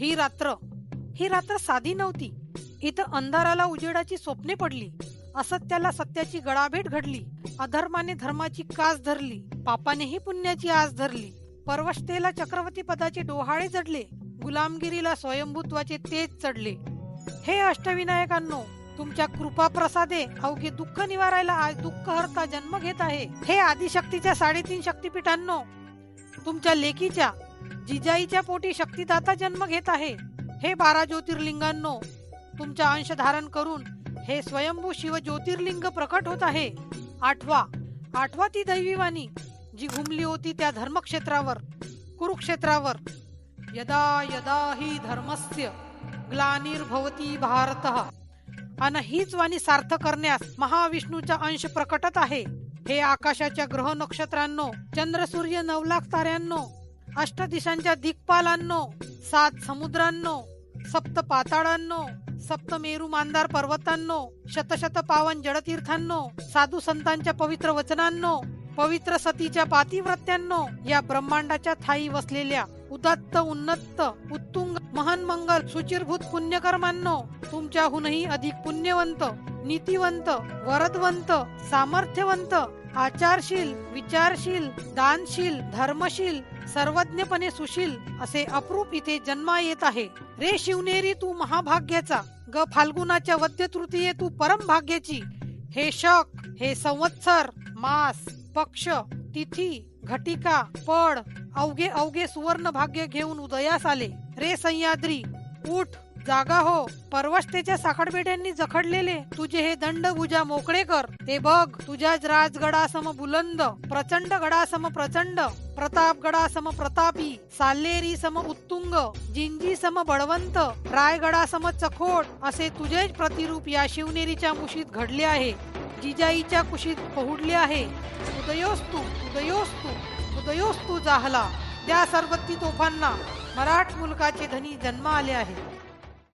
ही रात्र ही रात्र साधी नव्हती. इथं अंधाराला उजेडाची स्वप्ने पडली. असत्याला सत्याची गळाभेट घडली. अधर्माने धर्माची कास धरली. पापानेही पुण्याची आस धरली. परवशतेला चक्रवर्ती पदाचे डोहाळे जडले. गुलामगिरीला स्वयंभूत्वाचे तेज चढले. हे अष्टविनायकांनो तुमच्या कृपा प्रसादे अवघे दुःख निवारायला आज दुःख हरता जन्म घेत आहे. हे आदिशक्तीच्या साडेतीन शक्तिपीठांनो तुमच्या लेकीच्या जिजाईच्या पोटी शक्तिदाता जन्म घेत आहे. हे बारा ज्योतिर्लिंगांनो तुमच्या अंश धारण करून हे स्वयंभू शिव ज्योतिर्लिंग प्रकट होत आहे. आठवा आठवा ती दैवीवाणी जी घुमली होती त्या धर्मक्षेत्रावर कुरुक्षेत्रावर. यदा यदा ही धर्मस्य ग्लानिर्भवती भारत. अन हीच वाणी सार्थ करण्यास महाविष्णूचा अंश प्रकटत आहे. हे आकाशाच्या ग्रह नक्षत्रांनो चंद्र सूर्य नवलाख ताऱ्यांनो अष्ट दिशांच्या सात समुद्रांनो सप्त पाताळांनो सप्त मेरू मांदार पर्वतांनो शतशत पावन जडतीर्थांनो साधू संतांच्या पवित्र वचनांनो पवित्र सतीच्या पातिव्रत्यांनो या ब्रह्मांडाच्या थाई वसलेल्या उदात्त उन्नत उत्तुंग महान मंगल सुचिरभूत पुण्यकर्मांनो तुमच्याहूनही अधिक पुण्यवंत नीतिवंत वरदवंत सामर्थ्यवंत आचारशील विचारशील दानशील धर्मशील सर्वज्ञपणे सुशील असे अप्रूप इथे जन्मा येत आहे. रे शिवनेरी तू महाभाग्याचा. ग फाल्गुनाच्या वद्य तृतीये तू परम भाग्याची हे शक हे संवत्सर मास पक्ष तिथी घटिका पड अवघे अवघे सुवर्ण भाग्य घेऊन उदयास आले. रे सह्याद्री उठ. जागा हो. परवस्तेच्या साखडबेड्यांनी जखडलेले. तुझे हे दंड भुजा मोकळे कर ते बघ तुझ्याच राजगडासम बुलंद. प्रचंड गडासम प्रचंड. प्रतापगडासम प्रतापी. साल्लेरी सम उत्तुंग. जिंजी सम बळवंत. रायगडासम चखोट. असे तुझेच प्रतिरूप या शिवनेरीच्या मुशीत घडले आहे. जिजाईच्या कुशीत पहुडले आहे. उदयोस्तू उदयोस्तू उदयोस्तू जाहला. त्या सर्वती तोफांना मराठ मुलकाचे धनी जन्म आले आहे.